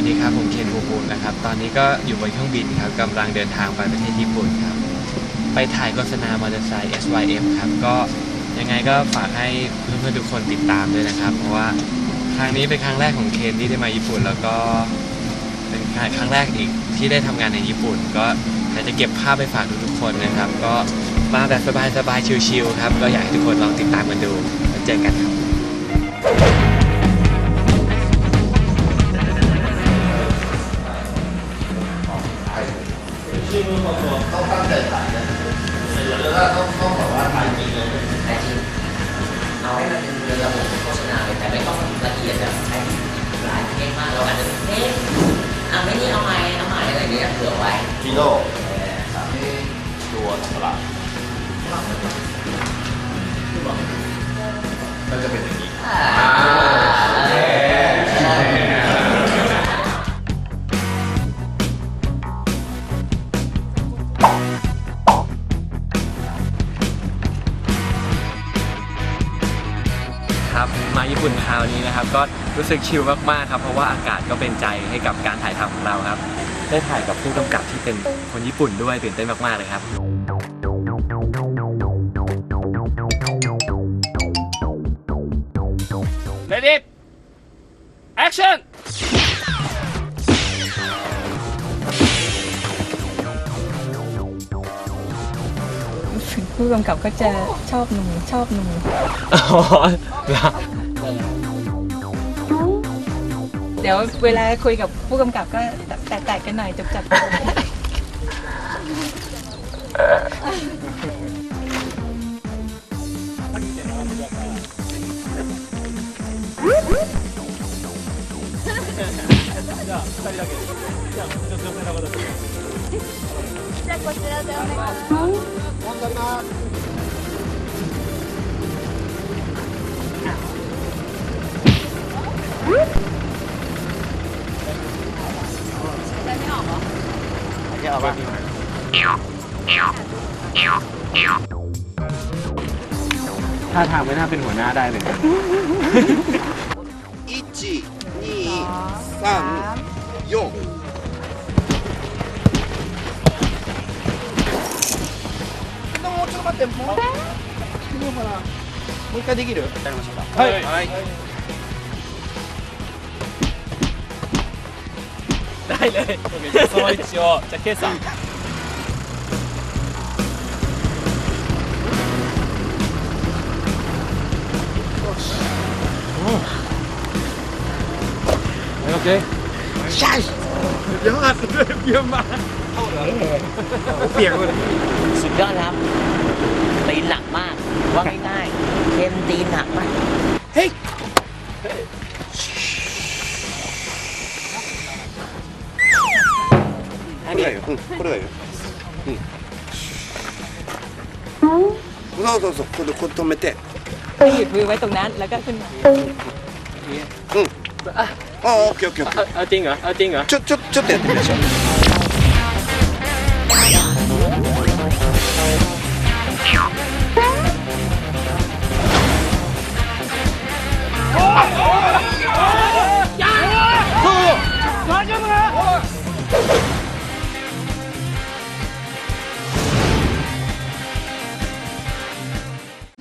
วัสดีครับ ผมเคนภูมิภูมินะครับ ตอนนี้ก็อยู่บนเครื่องบินครับกำลังเดินทางไปประเทศญี่ปุ่นครับ ไปถ่ายโฆษณามอเตอร์ไซค์ SYM ครับ ก็ยังไงก็ฝากให้เพื่อนๆทุกคนติดตามด้วยนะครับ เพราะว่าครั้งนี้เป็นครั้งแรกของเคนที่ได้มาญี่ปุ่น แล้วก็เป็นครั้งแรกอีกที่ได้ทำงานในญี่ปุ่น ก็อยากจะเก็บภาพไปฝากทุกๆคนนะครับ ก็มาแบบสบายๆชิลๆครับ ก็อยากให้ทุกคนลองติดตามกันดูแล้วเจอกันครับ เราอาจจะเอ๊ะอะไม่นี่เอาใหม่เอาใหม่อะไรอย่างเงี้ยเผื่อไว้ฟีโน่ตัวสลับก็จะเป็นอย่างนี้อ่าครับมาญี่ปุ่นคราวนี้นะครับก็ รู้สึกชิลมากๆครับ เพราะว่าอากาศก็เป็นใจให้กับการถ่ายทำของเราครับ ได้ถ่ายกับผู้กำกับที่เป็นคนญี่ปุ่นด้วยตื่นเต้นมากๆเลยครับเลดี้แอคชั่นผู้กำกับก็จะชอบหนูชอบหนูอ๋อเหรอเดี๋ยวเวลาคุยกับผู้กำกับก็แตะๆกันหน่อยจับจับ ท่าทางไม่น่าเป็นหัวหน้าได้เลยนะ 一二三四もうちょっと待ってもうもうほらもう一回できるやりましょうかはい、 はい、 ได้เลยโอเคじゃあその位置をじゃあケイさん โอเค シャイยอดเยี่ยมมาก เปียกเลย สุดยอดครับตีนหนักมาก ว่าง่ายๆเคนตีนหนักมาก เฮ้ย がいいよ、うん、これがいいよ、うん、そうそうそうこれこれ止めてหยุดมือไว้ตรงนั้นแล้วก็ขึ้นมาうんああオッケーオッケーオッケーあ、あ、てんが、あ、てんが。ちょ、ちょ、ちょっとやってみましょう。